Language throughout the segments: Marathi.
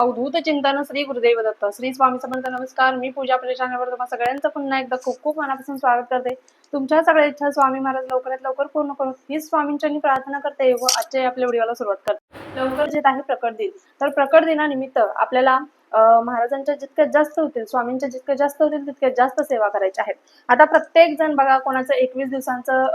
अवधूत चिंतन श्री गुरुदेव दत्त. श्री स्वामी समर्थ नमस्कार. मी पूजा आपल्या तुम्हाला सगळ्यांचं पुन्हा एकदा खूप खूप मनापासून स्वागत करते. तुमच्या सगळ्या इच्छा स्वामी महाराज लवकरात लवकर पूर्ण करून ही स्वामींच्या मी प्रार्थना करते व आजच्या आपल्या व्हिडिओला सुरुवात करते. लवकर जे आहे प्रकट दिन. तर प्रकट दिनानिमित्त आपल्याला महाराजांच्या जितक्या जास्त होतील स्वामींच्या जितक्या जास्त होतील तितक्या जास्त सेवा करायच्या आहेत. आता प्रत्येक जण बघा कोणाचं एकवीस दिवसांचं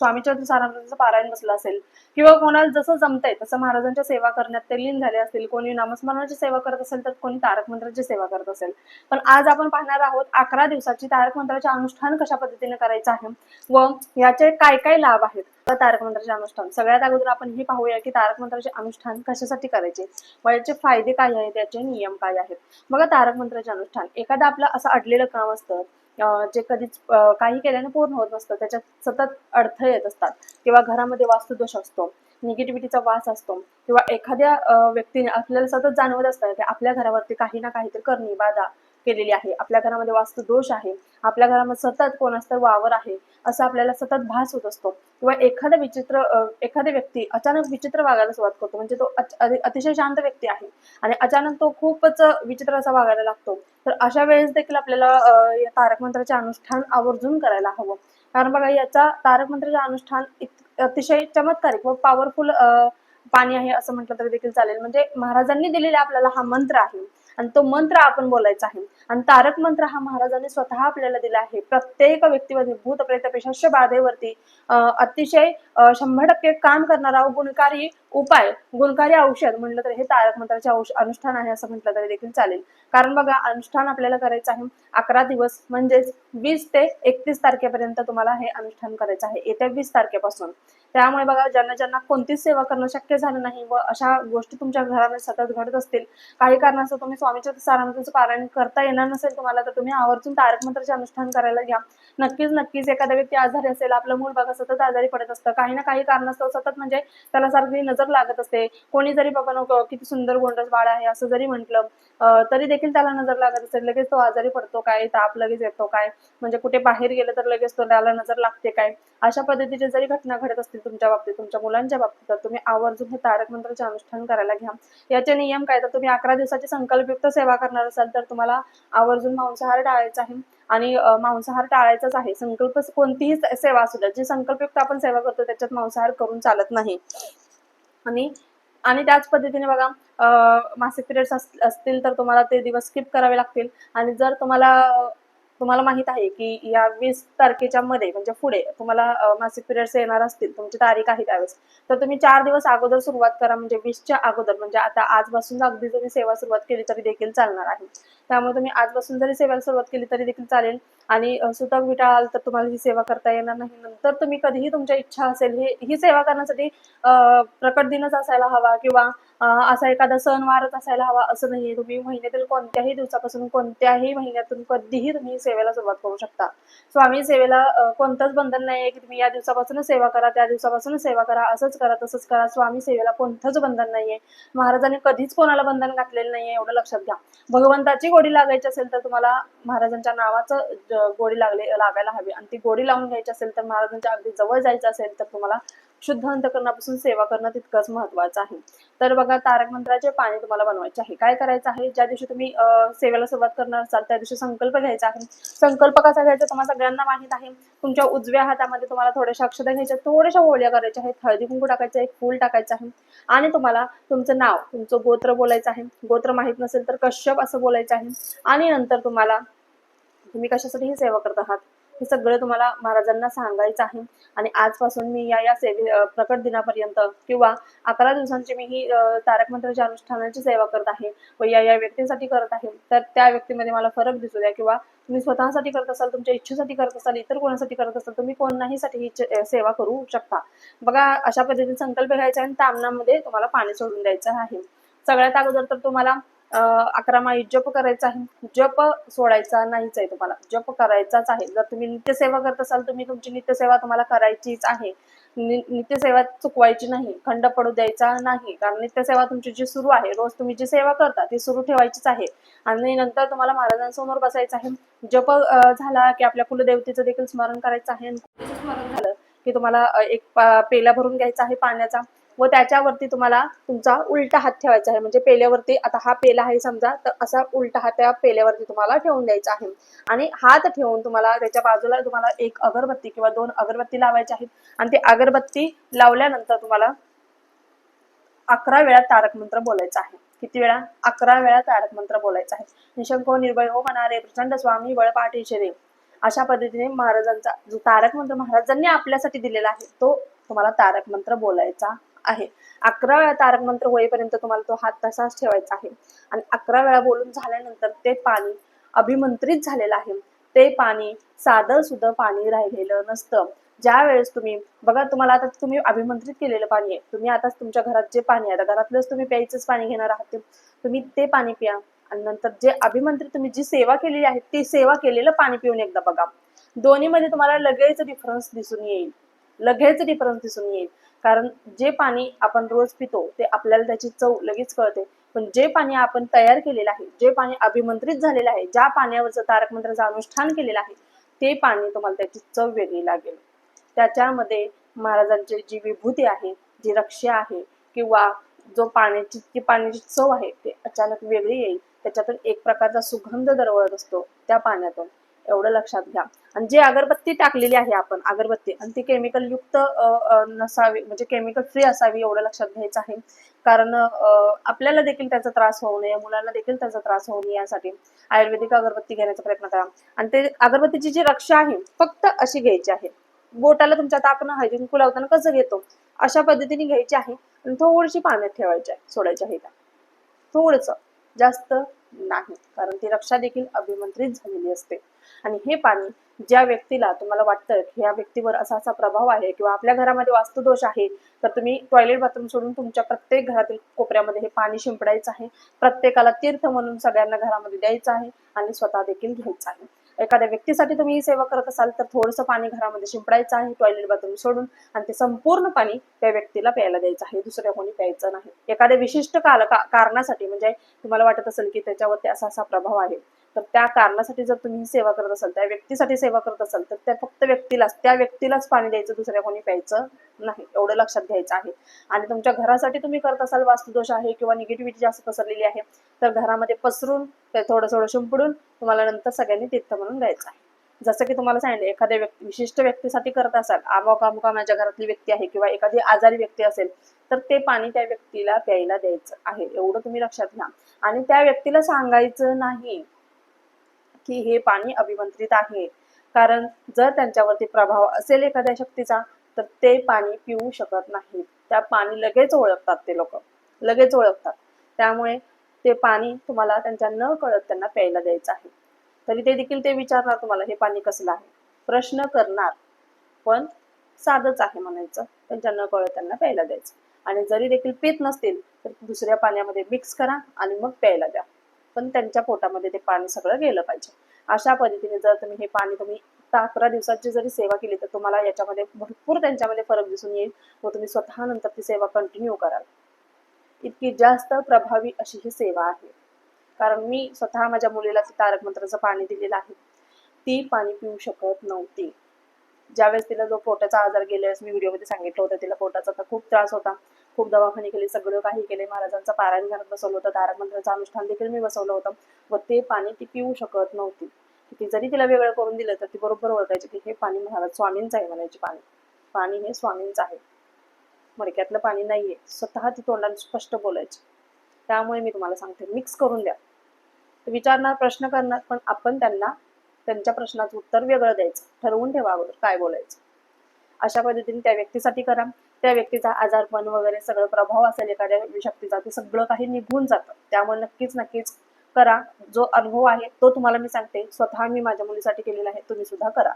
स्वामीच्या सारांचं पारायण बसलं असेल किंवा कोणाला जसं जमतंय तसं महाराजांच्या सेवा करण्यात ते लीन झाले असतील कोणी नामस्मरणाची सेवा करत असेल तर कोणी तारक मंत्राची सेवा करत असेल. पण आज आपण पाहणार आहोत अकरा दिवसाची तारक मंत्राचे अनुष्ठान कशा पद्धतीने करायचं आहे व याचे काय काय लाभ आहेत तारक मंत्राचे अनुष्ठान. सगळ्यात अगोदर आपण हे पाहूया की तारक मंत्राचे अनुष्ठान कशासाठी करायचे व याचे फायदे काय आहेत याचे नियम काय आहेत. बघा तारक मंत्राचे अनुष्ठान. एखादं आपलं असं अडलेलं काम असतं जे कधीच काही केल्याने पूर्ण होत नसतं. त्याच्यात सतत अडथळे येत असतात. किंवा घरामध्ये वास्तुदोष असतो निगेटिव्हिटीचा वास असतो किंवा एखाद्या व्यक्तीने आपल्याला सतत जाणवत असतं की आपल्या घरावरती काही ना काहीतरी करणी बाधा केलेली आहे. आपल्या घरामध्ये वास्तुदोष आहे. आपल्या घरामध्ये सतत कोणास तर वावर आहे असं आपल्याला सतत भास होत असतो. किंवा एखादा विचित्र एखादा व्यक्ती अचानक विचित्र वागायला सुरुवात करतो. म्हणजे तो अच- अतिशय शांत व्यक्ती आहे. आणि अचानक तो खूपच विचित्र असा वागायला लागतो. तर अशा वेळेस देखील आपल्याला अं, या तारक मंत्राचे अनुष्ठान आवर्जून करायला हवं. कारण बघा याचा तारक मंत्राचे अनुष्ठान अतिशय चमत्कारिक व पॉवरफुल पाणी आहे असं म्हटलं तरी देखील चालेल. म्हणजे महाराजांनी दिलेला आपल्याला हा मंत्र आहे. आणि तो मंत्र आपण बोलायचा आहे. आणि तारक मंत्र हा महाराजांनी स्वतः आपल्याला दिला आहे. प्रत्येक व्यक्तीमध्ये भूत प्रेत बाधेवरती अतिशय शंभर टक्के काम करणारा गुणकारी उपाय गुणकारी औषध म्हटलं तर हे तारक मंत्राचे अनुष्ठान आहे असं म्हटलं तरी देखील चालेल. कारण बघा अनुष्ठान आपल्याला करायचं आहे. अकरा दिवस म्हणजेच वीस ते एकतीस तारखेपर्यंत तुम्हाला हे अनुष्ठान करायचं आहे. येत्या वीस तारखेपासून. त्यामुळे बघा ज्यांना ज्यांना कोणतीच सेवा करणं शक्य झालं नाही व अशा गोष्टी तुमच्या घरामध्ये सतत घडत असतील काही कारणास्तव तुम्ही स्वामीच्या सारामृताचं पारायण करता येणार नसेल तुम्हाला तर तुम्ही आवर्जून तारक मंत्राचे अनुष्ठान करायला घ्या. नक्कीच नक्कीच एखादा व्यक्ती आजारी असेल आपलं मूल बघा सतत आजारी पडत असतं. काही ना काही कारणास्तव सतत म्हणजे त्याला सारखी नजर लागत असते. कोणी जरी बाबा नको किती सुंदर गोंडस बाळ आहे असं जरी म्हटलं तरी देखील त्याला नजर लागत असेल. लगेच तो आजारी पडतो काय? ताप लगेच येतो काय? म्हणजे कुठे बाहेर गेलं तर लगेच तो त्याला नजर लागते काय? अशा पद्धतीचे जरी घटना घडत असतील तुमच्या बाबतीत तुमच्या मुलांच्या बाबतीत तर तुम्ही आवर्जून हे तारक मंत्राचे अनुष्ठान करायला घ्या. याचे नियम काय? तर तुम्ही अकरा दिवसाची उपयुक्त सेवा करणार असाल तर तुम्हाला आवर्जून मांसाहार टाळायचा आहे. आणि मांसाहार टाळायचाच आहे. संकल्प कोणतीही सेवा असू द्या जी संकल्पयुक्त आपण सेवा करतो त्याच्यात मांसाहार करून चालत नाही. आणि आणि त्याच पद्धतीने बघा मासिक पिरियड्स असतील तर तुम्हाला ते दिवस स्किप करावे लागतील. आणि जर तुम्हाला तुम्हाला माहीत आहे की या वीस तारखेच्या मध्ये म्हणजे पुढे तुम्हाला मासिक पिरियड्स येणार असतील तुमची तारीख आहे त्यावेळेस तर तुम्ही चार दिवस अगोदर सुरुवात करा म्हणजे वीसच्या अगोदर म्हणजे आता आजपासून अगदी तुम्ही सेवा सुरुवात केली तरी देखील चालणार आहे. त्यामुळे तुम्ही आजपासून जरी सेवेला सुरुवात केली तरी देखील चालेल. आणि सुतक विटाळाल तर तुम्हाला ही सेवा करता येणार नाही. नंतर तुम्ही कधीही तुमच्या इच्छा असेल हे ही सेवा करण्यासाठी प्रकट दिनच असायला हवा किंवा असा एखादा सणवारच असायला हवा असं नाहीये. तुम्ही महिन्यातील कोणत्याही दिवसापासून कोणत्याही महिन्यातून कधीही तुम्ही सेवेला सुरुवात करू शकता. स्वामी सेवेला कोणतंच बंधन नाहीये की तुम्ही या दिवसापासूनच सेवा करा त्या दिवसापासूनच सेवा करा असंच करा तसंच करा. स्वामी सेवेला कोणतंच बंधन नाहीये. महाराजांनी कधीच कोणाला बंधन घातलेलं नाहीये एवढं लक्षात घ्या. भगवंताची गोडी लागायची असेल तर तुम्हाला महाराजांच्या नावाचं गोडी लागले लागायला हवी. आणि ती गोडी लावून घ्यायची असेल तर महाराजांच्या अगदी जवळ जायचं असेल तर तुम्हाला शुद्ध अंतकरणापासून सेवा करणं तितकंच महत्वाचं आहे. तर बघा तारक मंत्राचे पाणी तुम्हाला बनवायचे आहे. काय करायचं आहे? ज्या दिवशी तुम्ही सेवेला सुरुवात करणार असाल त्या दिवशी संकल्प घ्यायचा आहे. संकल्प कसा घ्यायचा तुम्हाला सगळ्यांना माहीत आहे. तुमच्या उजव्या हातामध्ये तुम्हाला थोड्याशा अक्षता घ्यायच्या थोड्याशा ओळ्या करायच्या आहेत. हळदी कुंकू टाकायचं आहे. फूल टाकायचं आहे. आणि तुम्हाला तुमचं नाव तुमचं गोत्र बोलायचं आहे. गोत्र माहीत नसेल तर कश्यप असं बोलायचं आहे. आणि नंतर तुम्हाला तुम्ही कशासाठी ही सेवा करत आहात? हे सगळं तुम्हाला महाराजांना सांगायचं आहे. आणि आजपासून मी या या सेवे प्रकट दिनापर्यंत किंवा अकरा दिवसांची मी ही तारक मंत्राच्या अनुष्ठानाची सेवा करत आहे व या या व्यक्तींसाठी करत आहे तर त्या व्यक्तीमध्ये मला फरक दिसू द्या किंवा तुम्ही स्वतःसाठी करत असाल तुमच्या इच्छेसाठी करत असाल इतर कोणासाठी करत असाल तुम्ही कोणाहीसाठी ही सेवा करू शकता. बघा अशा पद्धतीने संकल्प घ्यायचा आहे आणि तामणामध्ये तुम्हाला पाणी सोडून द्यायचं आहे. सगळ्यात अगोदर तर तुम्हाला अकरा माळी जप करायचा आहे. जप सोडायचा नाहीच आहे तुम्हाला. जप करायचाच आहे. जर तुम्ही नित्यसेवा करत असाल तुम्ही तुमची नित्यसेवा तुम्हाला करायचीच आहे. नित्यसेवा चुकवायची नाही. खंड पडू द्यायचा नाही. कारण नित्यसेवा तुमची जी सुरू आहे रोज तुम्ही जी सेवा करता ती सुरू ठेवायचीच आहे. आणि नंतर तुम्हाला महाराजांसमोर बसायचं आहे. जप झाला की आपल्या कुलदेवतेचं देखील स्मरण करायचं आहे. स्मरण झालं की तुम्हाला एक पा- पेला भरून घ्यायचा आहे पाण्याचा. व त्याच्यावरती तुम्हाला तुमचा उलटा हात ठेवायचा आहे. म्हणजे पेल्यावरती आता हा पेला आहे समजा तर असा उलटा हात त्या पेल्यावरती तुम्हाला ठेवून द्यायचा आहे. आणि हात ठेवून तुम्हाला त्याच्या बाजूला तुम्हाला एक अगरबत्ती किंवा दोन अगरबत्ती लावायच्या आहेत. आणि ती अगरबत्ती लावल्यानंतर तुम्हाला अकरा वेळा तारक मंत्र बोलायचा आहे. किती वेळा? अकरा वेळा तारक मंत्र बोलायचा आहे. निशंक हो निर्भय हो म्हणारे प्रचंड स्वामी बळ पाठीचे देव अशा पद्धतीने महाराजांचा जो तारक मंत्र महाराजांनी आपल्यासाठी दिलेला आहे तो तुम्हाला तारक मंत्र बोलायचा आहे. अकरा वेळा तारक मंत्र होईपर्यंत तुम्हाला तो हात तसाच ठेवायचा आहे. आणि अकरा वेळा बोलून झाल्यानंतर ते पाणी अभिमंत्रित झालेलं आहे. ते पाणी साधं सुद्धा पाणी राहिलेलं नसतं. ज्या वेळेस तुम्ही बघा तुम्हाला आता तुम्ही अभिमंत्रित केलेलं पाणी आहे. तुम्ही आता तुमच्या घरात जे पाणी आहे आता घरातलंच तुम्ही प्यायचंच पाणी घेणार आहात. तुम्ही ते पाणी प्या. आणि नंतर जे अभिमंत्रित तुम्ही जी सेवा केलेली आहे ती सेवा केलेलं पाणी पिऊन एकदा बघा. दोन्हीमध्ये तुम्हाला लगेच डिफरन्स दिसून येईल. लगेच डिफरन्स दिसून येईल. कारण जे पाणी आपण रोज पितो ते आपल्याला त्याची चव लगेच कळते. पण जे पाणी आपण तयार केलेलं आहे जे पाणी अभिमंत्रित झालेलं आहे ज्या पाण्यावरचं तारक मंत्राचं अनुष्ठान केलेलं आहे ते पाणी तुम्हाला त्याची चव वेगळी लागेल. त्याच्यामध्ये महाराजांची जी विभूती आहे जी रक्षा आहे किंवा जो पाण्याची जी पाण्याची चव आहे ते अचानक वेगळी येईल. त्याच्यातून एक प्रकारचा सुगंध दरवळत असतो त्या पाण्यातून. एवढं लक्षात घ्या. आणि जे अगरबत्ती टाकलेली आहे आपण अगरबत्ती आणि ती केमिकल युक्त नसावी म्हणजे केमिकल फ्री असावी एवढं लक्षात घ्यायचं आहे. कारण आपल्याला देखील त्याचा त्रास होऊ नये मुलांना देखील त्याचा त्रास होऊ नये यासाठी. आयुर्वेदिक अगरबत्ती घेण्याचा प्रयत्न करा. आणि ते अगरबत्तीची जी रक्षा आहे फक्त अशी घ्यायची आहे. बोटाला तुमच्या आता आपण हायजीन कुंकू लावताना कसं घेतो? अशा पद्धतीने घ्यायची आहे आणि थोडीशी पाण्यात ठेवायची आहे सोडायची आहे थोडस जास्त नाही. कारण ती रक्षा देखील अभिमंत्रित झालेली असते. आणि हे पाणी ज्या व्यक्तीला तुम्हाला वाटतं की या व्यक्तीवर असा असा प्रभाव आहे किंवा आपल्या घरामध्ये वास्तुदोष आहे तर तुम्ही टॉयलेट बाथरूम सोडून तुमच्या प्रत्येक घरातील कोपऱ्यामध्ये हे पाणी शिंपडायचं आहे. प्रत्येकाला तीर्थ म्हणून सगळ्यांना घरामध्ये द्यायचं आहे आणि स्वतः देखील घ्यायचं आहे. एखाद्या व्यक्तीसाठी तुम्ही ही सेवा करत असाल तर थोडंसं पाणी घरामध्ये शिंपडायचं आहे टॉयलेट बाथरूम सोडून आणि ते संपूर्ण पाणी त्या व्यक्तीला प्यायला द्यायचं आहे. दुसऱ्या कोणी प्यायचं नाही. एखाद्या विशिष्ट काल का- कारणासाठी म्हणजे तुम्हाला वाटत असेल की त्याच्यावरती असा असा प्रभाव आहे. तर त्या कारणासाठी जर तुम्ही सेवा करत असाल त्या व्यक्तीसाठी सेवा करत असाल तर त्या फक्त व्यक्तीलाच त्या व्यक्तीलाच पाणी द्यायचं दुसऱ्या कोणी प्यायचं नाही एवढं लक्षात घ्यायचं आहे. आणि तुमच्या घरासाठी तुम्ही करत असाल वास्तुदोष आहे किंवा निगेटिव्हिटी जास्त पसरलेली आहे तर घरामध्ये पसरून ते थोडं थोडं शिंपडून तुम्हाला नंतर सगळ्यांनी तीर्थ म्हणून द्यायचं आहे. जसं की तुम्हाला सांगितलं एखाद्या व्यक्ती विशिष्ट व्यक्तीसाठी करत असाल अमुक अमुका माझ्या घरातली व्यक्ती आहे किंवा एखादी आजारी व्यक्ती असेल तर ते पाणी त्या व्यक्तीला प्यायला द्यायचं आहे एवढं तुम्ही लक्षात घ्या. आणि त्या व्यक्तीला सांगायचं नाही की हे पाणी अभिमंत्रित आहे. कारण जर त्यांच्यावरती प्रभाव असेल एखाद्या शक्तीचा तर ते पाणी पिऊ शकत नाहीत. त्या पाणी लगेच ओळखतात ते लोक. लगेच ओळखतात. त्यामुळे ते पाणी तुम्हाला त्यांच्या न कळत त्यांना प्यायला द्यायचं आहे. तरी ते देखील ते विचारणार तुम्हाला हे पाणी कसलं आहे? प्रश्न करणार. पण साधच आहे म्हणायचं. त्यांच्या न कळत त्यांना प्यायला द्यायचं. आणि जरी देखील पित नसतील तर दुसऱ्या पाण्यामध्ये मिक्स करा आणि मग प्यायला द्या. पण त्यांच्या पोटामध्ये ते पाणी सगळं गेलं पाहिजे. अशा पद्धतीने जर तुम्ही हे पाणी तुम्ही अकरा दिवसाची जरी सेवा केली तर तुम्हाला याच्यामध्ये भरपूर त्यांच्यामध्ये फरक दिसून येईल. व तुम्ही स्वतः नंतर ती सेवा कंटिन्यू कराल. इतकी जास्त प्रभावी अशी ही सेवा आहे. कारण मी स्वतः माझ्या मुलीला तारक मंत्राचं पाणी दिलेलं आहे. ती पाणी पिऊ शकत नव्हती. ज्यावेळेस तिला जो पोटाचा आजार गेल्यावेळेस मी व्हिडिओमध्ये सांगितलं होतं तिला पोटाचा तर खूप त्रास होता. खूप दवाखाने केले सगळं काही केले. महाराजांचं पारायण घरात बसवलं होतं. तारकमंत्राचं अनुष्ठान देखील मी बसवलं होतं. व ते पाणी ती पिऊ शकत नव्हती. ती जरी तिला वेगळं करून दिलं तर ती बरोबर ओळखायची की हे पाणी महाराज स्वामींचं आहे म्हणायचे पाणी. पाणी हे स्वामींचं आहे. मडक्यातलं पाणी नाहीये. स्वतः ती तोंडाने स्पष्ट बोलायची. त्यामुळे मी तुम्हाला सांगते मिक्स करून द्या. विचारणार प्रश्न करणार पण आपण त्यांना त्यांच्या प्रश्नाचं उत्तर वेगळं द्यायचं. ठरवून ठेवा अगोदर काय बोलायचं. अशा पद्धतीने त्या व्यक्तीसाठी करा. त्या व्यक्तीचा आजारपण वगैरे सगळं प्रभाव असेल एखाद्या शक्तीचा ते सगळं काही निघून जातं. त्यामुळे नक्कीच नक्कीच करा. जो अनुभव आहे तो तुम्हाला मी सांगते. स्वतः मी माझ्या मुलीसाठी केलेला आहे तुम्ही सुद्धा करा.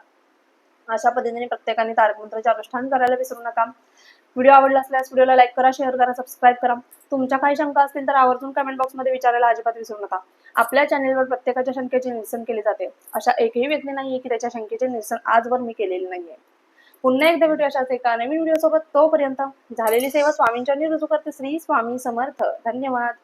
अशा पद्धतीने प्रत्येकाने तारकमंत्राचे अनुष्ठान करायला विसरू नका. व्हिडिओ आवडला असल्यास व्हिडिओला लाईक करा शेअर करा सबस्क्राईब करा. तुमच्या काही शंका असतील तर आवर्जून कमेंट बॉक्समध्ये विचारायला अजिबात विसरू नका. आपल्या चॅनेलवर प्रत्येकाच्या शंकेचे निरसन केले जाते. अशा एकही व्यक्ती नाहीये की त्याच्या शंकेचे निरसन आजवर मी केलेले नाहीये. पुन्हा एकदा भेटू अशाच एका नवीन व्हिडिओ सोबत. तोपर्यंत झालेली सेवा स्वामींच्या रुजू करते श्री स्वामी समर्थ. धन्यवाद.